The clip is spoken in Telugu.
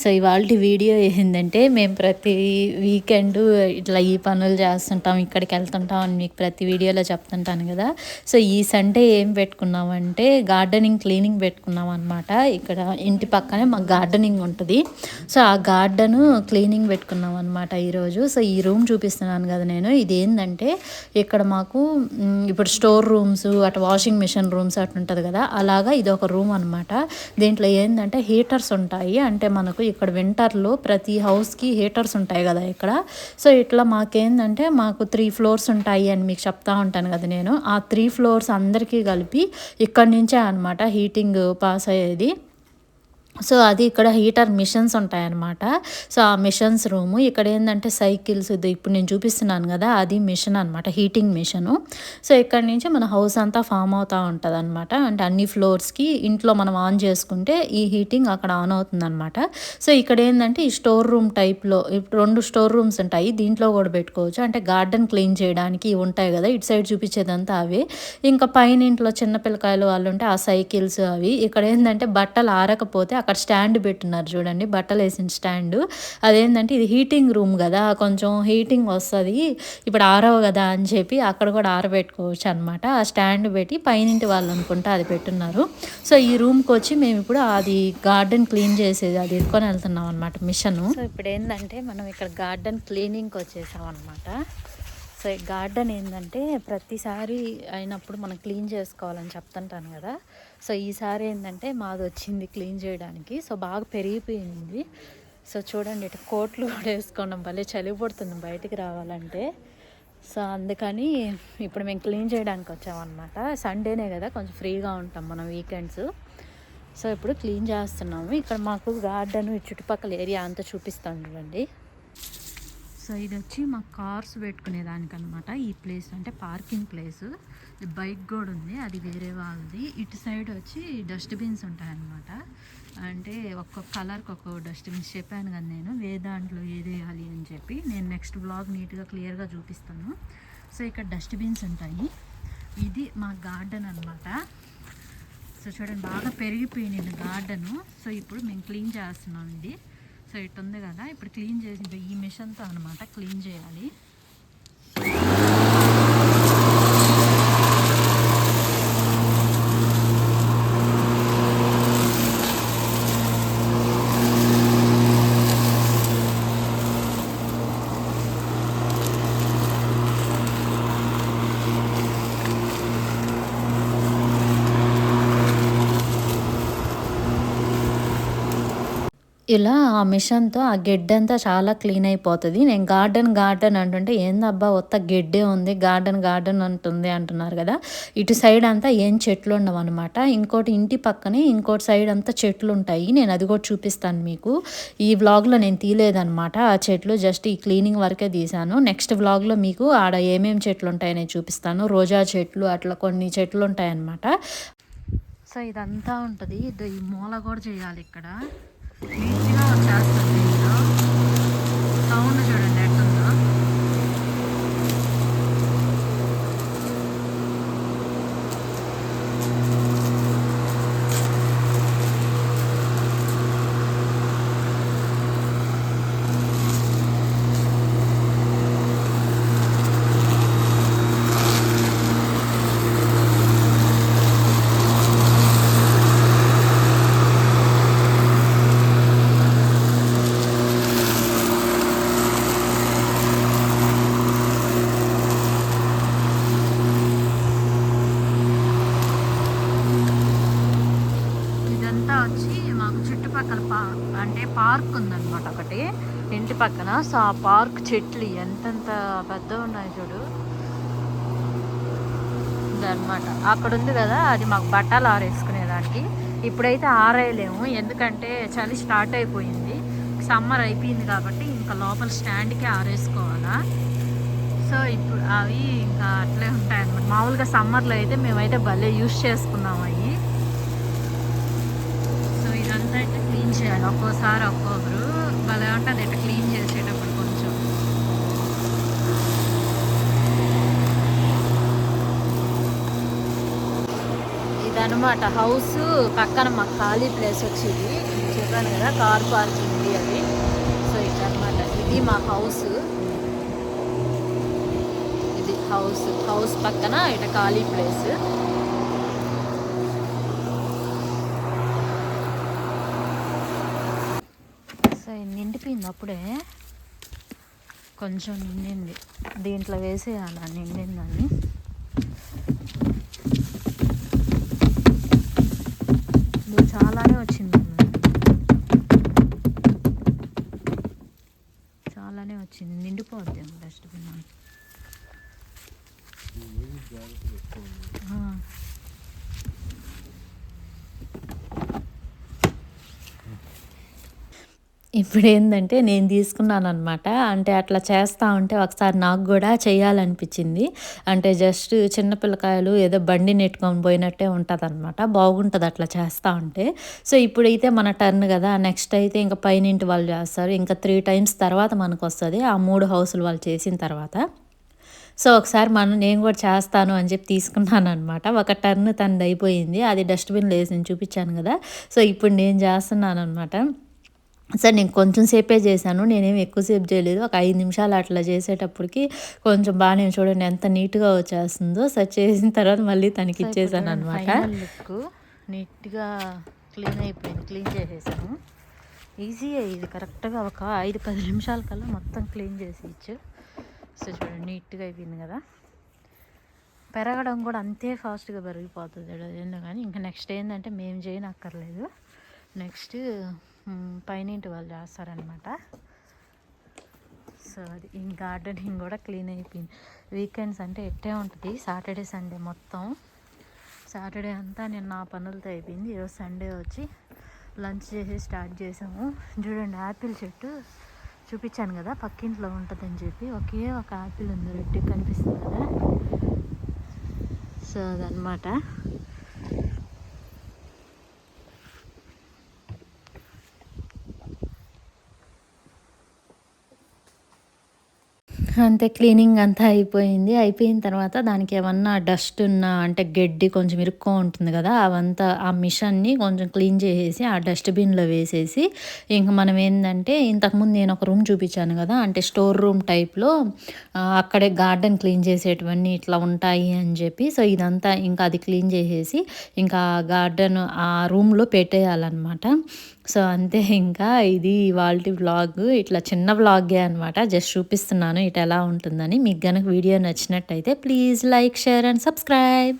So ఇవాళ వీడియో ఏంటంటే మేము ప్రతి వీకెండ్ ఇట్లా ఈ పనులు చేస్తుంటాం ఇక్కడికి వెళ్తుంటాం అని మీకు ప్రతి వీడియోలో చెప్తుంటాను కదా. సో ఈ సండే ఏం పెట్టుకున్నామంటే గార్డెనింగ్ క్లీనింగ్ పెట్టుకున్నాం అనమాట ఇక్కడ ఇంటి పక్కనే మాకు గార్డెనింగ్ ఉంటుంది. సో ఆ గార్డెన్ క్లీనింగ్ పెట్టుకున్నాం అనమాట ఈరోజు. సో ఈ రూమ్ చూపిస్తున్నాను కదా నేను. ఇది ఏంటంటే ఇక్కడ మాకు ఇప్పుడు స్టోర్ రూమ్స్ అటు వాషింగ్ మిషన్ రూమ్స్ అటు ఉంటుంది కదా. అలాగా ఇది ఒక రూమ్ అనమాట దీంట్లో ఏంటంటే హీటర్స్ ఉంటాయి. అంటే మనకు ఇక్కడ వింటర్లో ప్రతి హౌస్కి హీటర్స్ ఉంటాయి కదా ఇక్కడ. సో ఇట్లా మాకేందంటే మాకు త్రీ ఫ్లోర్స్ ఉంటాయి అని మీకు చెప్తా ఉంటాను కదా నేను. ఆ త్రీ ఫ్లోర్స్ అందరికీ కలిపి ఇక్కడి నుంచే అనమాట హీటింగ్ పాస్ అయ్యేది. సో అది ఇక్కడ హీటర్ మిషన్స్ ఉంటాయన్నమాట. సో ఆ మిషన్స్ రూము ఇక్కడ ఏంటంటే సైకిల్స్ ఇది ఇప్పుడు నేను చూపిస్తున్నాను కదా అది మిషన్ అనమాట హీటింగ్ మిషను. సో ఇక్కడ నుంచి మన హౌస్ అంతా ఫామ్ అవుతూ ఉంటుంది అనమాట అంటే అన్ని ఫ్లోర్స్కి ఇంట్లో మనం ఆన్ చేసుకుంటే ఈ హీటింగ్ అక్కడ ఆన్ అవుతుంది అనమాట సో ఇక్కడ ఏంటంటే ఈ స్టోర్ రూమ్ టైప్లో ఇప్పుడు రెండు స్టోర్ రూమ్స్ ఉంటాయి దీంట్లో కూడా పెట్టుకోవచ్చు. అంటే గార్డెన్ క్లీన్ చేయడానికి ఉంటాయి కదా ఇటు సైడ్ చూపించేదంతా అవి. ఇంకా పైన ఇంట్లో చిన్న పిల్లకాయలు వాళ్ళు ఉంటే ఆ సైకిల్స్ అవి. ఇక్కడ ఏంటంటే బట్టలు ఆరకపోతే అక్కడ అక్కడ స్టాండ్ పెట్టున్నారు చూడండి బట్టలు వేసిన స్టాండ్. అదేంటంటే ఇది హీటింగ్ రూమ్ కదా కొంచెం హీటింగ్ వస్తుంది ఇప్పుడు ఆరవు కదా అని చెప్పి అక్కడ కూడా ఆరబెట్టుకోవచ్చు అనమాట ఆ స్టాండ్ పెట్టి పైనింటి వాళ్ళు అనుకుంటా అది పెట్టున్నారు. సో ఈ రూమ్కి వచ్చి మేము ఇప్పుడు అది గార్డెన్ క్లీన్ చేసేది అది ఎత్తుకొని వెళ్తున్నాం అనమాట మిషన్. సో ఇప్పుడు ఏంటంటే మనం ఇక్కడ గార్డెన్ క్లీనింగ్కి వచ్చేసాం అనమాట సో గార్డెన్ ఏంటంటే ప్రతిసారి అయినప్పుడు మనం క్లీన్ చేసుకోవాలని చెప్తుంటాను కదా. సో ఈసారి ఏంటంటే మాది వచ్చింది క్లీన్ చేయడానికి. సో బాగా పెరిగిపోయింది. సో చూడండి ఇటు కోట్లు కూడా వేసుకోవడం భలే చలి పడుతుంది బయటికి రావాలంటే. సో అందుకని ఇప్పుడు మేము క్లీన్ చేయడానికి వచ్చామన్నమాట. సండేనే కదా కొంచెం ఫ్రీగా ఉంటాం మనం వీకెండ్స్. సో ఇప్పుడు క్లీన్ చేస్తున్నాము. ఇక్కడ మాకు గార్డెన్ ఈ చుట్టుపక్కల ఏరియా అంతా చూపిస్తాను చూడండి. సో ఇది వచ్చి మా కార్స్ పెట్టుకునే దానికనమాట ఈ ప్లేస్ అంటే పార్కింగ్ ప్లేస్. బైక్ కూడా ఉంది అది వేరే వాళ్ళది. ఇటు సైడ్ వచ్చి డస్ట్బిన్స్ ఉంటాయన్నమాట. అంటే ఒక్కొక్క కలర్కి ఒక్కొక్క డస్ట్బిన్స్ చెప్పాను కదా నేను ఏ దాంట్లో ఏది వేయాలి అని చెప్పి. నేను నెక్స్ట్ బ్లాగ్ నీట్గా క్లియర్గా చూపిస్తాను. సో ఇక్కడ డస్ట్బిన్స్ ఉంటాయి. ఇది మా గార్డెన్ అనమాట సో చూడండి బాగా పెరిగిపోయింది గార్డెను. సో ఇప్పుడు మేము క్లీన్ చేస్తున్నాం ఇది సో ఇటు ఉంది కదా ఇప్పుడు క్లీన్ చేసి ఈ మిషన్తో అనమాట క్లీన్ చేయాలి. ఇలా ఆ మిషన్తో ఆ గెడ్డంతా చాలా క్లీన్ అయిపోతుంది. నేను గార్డెన్ గార్డెన్ అంటుంటే ఏందబ్బా ఒత్త గెడ్డే ఉంది గార్డెన్ గార్డెన్ అంటుంది అంటున్నారు కదా. ఇటు సైడ్ అంతా ఏం చెట్లు ఉండవు అనమాట ఇంకోటి ఇంటి పక్కనే ఇంకోటి సైడ్ అంతా చెట్లు ఉంటాయి. నేను అది కూడా చూపిస్తాను మీకు. ఈ వ్లాగ్లో నేను తీయలేదనమాట ఆ చెట్లు జస్ట్ ఈ క్లీనింగ్ వరకే తీశాను. నెక్స్ట్ వ్లాగ్లో మీకు ఆడ ఏమేమి చెట్లు ఉంటాయో నేను చూపిస్తాను. రోజా చెట్లు అట్లా కొన్ని చెట్లు ఉంటాయన్నమాట. సో ఇదంతా ఉంటుంది. ఈ మూల కూడా చేయాలి ఇక్కడ. నీట్గా వచ్చేస్తుంది ఇందులో సౌండ్ చూడండి ఎట్టుందో ఇదంతా వచ్చి మాకు అక్కడ అంటే పార్క్ ఉందన్నమాట ఒకటి. ఇంటి పక్కన. సో ఆ పార్క్ చెట్లు ఎంతెంత పెద్ద ఉన్నాయి చూడు. అనమాట అక్కడ ఉంది కదా అది మాకు బట్టలు ఆరేసుకునేదానికి. ఇప్పుడైతే ఆరేయలేము. ఎందుకంటే చలి స్టార్ట్ అయిపోయింది. సమ్మర్ అయిపోయింది కాబట్టి ఇంకా లోపల స్టాండ్కి ఆరేసుకోవాలా. సో ఇప్పుడు అవి ఇంకా అట్లే ఉంటాయి అన్నమాట మామూలుగా సమ్మర్లో అయితే మేమైతే భలే యూస్ చేసుకున్నాం అవి సో ఇదంతా ఇట్లా క్లీన్ చేయాలి ఒక్కోసారి ఒక్కొక్కరు భలే ఉంటుంది ఇట్లా క్లీన్ చేసేటప్పుడు కొంచెం. ఇదనమాట హౌస్ పక్కన మాకు ఖాళీ ప్లేస్ వచ్చింది. చెప్పాను కదా కార్ పార్కింగ్ అది. సో ఇదనమాట ఇది మా హౌస్. ఇది హౌస్ హౌస్ పక్కన ఇట ఖాళీ ప్లేస్ సో ఉన్నప్పుడే అప్పుడే కొంచెం నిండింది. దీంట్లో వేసేయాలి? నిండిందని ఇది చాలానే వచ్చింది చాలానే వచ్చింది నిండిపోద్ది డస్ట్బిన్ ఇప్పుడు ఏంటంటే నేను తీసుకున్నాను అనమాట అంటే అట్లా చేస్తూ ఉంటే ఒకసారి నాకు కూడా చేయాలనిపించింది. అంటే జస్ట్ చిన్న పిల్లకాయలు ఏదో బండి నెట్టుకొని పోయినట్టే ఉంటుంది అనమాట బాగుంటుంది అట్లా చేస్తూ ఉంటే. సో ఇప్పుడైతే మన టర్న్ కదా నెక్స్ట్ అయితే ఇంకా పైనింటి వాళ్ళు చేస్తారు. ఇంకా త్రీ టైమ్స్ తర్వాత మనకు వస్తుంది ఆ మూడు హౌసులు వాళ్ళు చేసిన తర్వాత. సో ఒకసారి మనం నేను కూడా చేస్తాను అని చెప్పి తీసుకున్నాను అనమాట ఒక టర్న్ తనది అయిపోయింది అది డస్ట్బిన్లో వేసి నేను చూపించాను కదా. సో ఇప్పుడు నేను చేస్తున్నాను అనమాట సార్ నేను కొంచెం సేపే చేశాను. నేనేం ఎక్కువసేపు చేయలేదు. ఒక ఐదు నిమిషాలు అట్లా చేసేటప్పటికి కొంచెం బాగానే చూడండి ఎంత నీట్గా వచ్చేస్తుందో. సార్ చేసిన తర్వాత మళ్ళీ తనకి ఇచ్చేసాను అనమాట నీట్గా క్లీన్ అయిపోయింది. క్లీన్ చేసేసాను. ఈజీ ఇది. కరెక్ట్గా ఒక ఐదు పది నిమిషాల కల్లా మొత్తం క్లీన్ చేసి ఇచ్చు. సో చూడండి నీట్గా అయిపోయింది కదా. పెరగడం కూడా అంతే ఫాస్ట్గా పెరిగిపోతుంది. కానీ ఇంకా నెక్స్ట్ ఏంటంటే మేము చేయనక్కర్లేదు. నెక్స్ట్ పైనింటి వాళ్ళు చేస్తారనమాట సో అది ఈ గార్డెనింగ్ కూడా క్లీన్ అయిపోయింది. వీకెండ్స్ అంటే ఎట్టే ఉంటుంది? సాటర్డే సండే మొత్తం. సాటర్డే అంతా నేను నా పనులతో అయిపోయింది. ఈరోజు సండే వచ్చి లంచ్ చేసి స్టార్ట్ చేసాము. చూడండి యాపిల్ చెట్టు చూపించాను కదా పక్కింట్లో ఉంటుందని చెప్పి. ఒకే ఒక యాపిల్ ఉంది రెడ్డి కనిపిస్తుంది కదా. సో అదనమాట అంతే క్లీనింగ్ అంతా అయిపోయింది. అయిపోయిన తర్వాత దానికి ఏమన్నా డస్ట్ ఉన్న అంటే గడ్డి కొంచెం ఇరుక్కో ఉంటుంది కదా అవంతా ఆ మిషన్ని కొంచెం క్లీన్ చేసేసి ఆ డస్ట్బిన్లో వేసేసి ఇంకా మనం ఏంటంటే ఇంతకుముందు నేను ఒక రూమ్ చూపించాను కదా అంటే స్టోర్ రూమ్ టైప్లో అక్కడే గార్డెన్ క్లీన్ చేసేటివన్నీ ఇట్లా ఉంటాయి అని చెప్పి సో ఇదంతా ఇంకా అది క్లీన్ చేసేసి ఇంకా గార్డెన్ ఆ రూమ్లో పెట్టేయాలన్నమాట. సో అంతే ఇంకా ఇది వాళ్ళ వ్లాగ్. ఇట్లా చిన్న వ్లాగే అనమాట జస్ట్ చూపిస్తున్నాను ఇటు ఎలా ఉంటుందని మీకు కనుక వీడియో నచ్చినట్టయితే please like share and subscribe.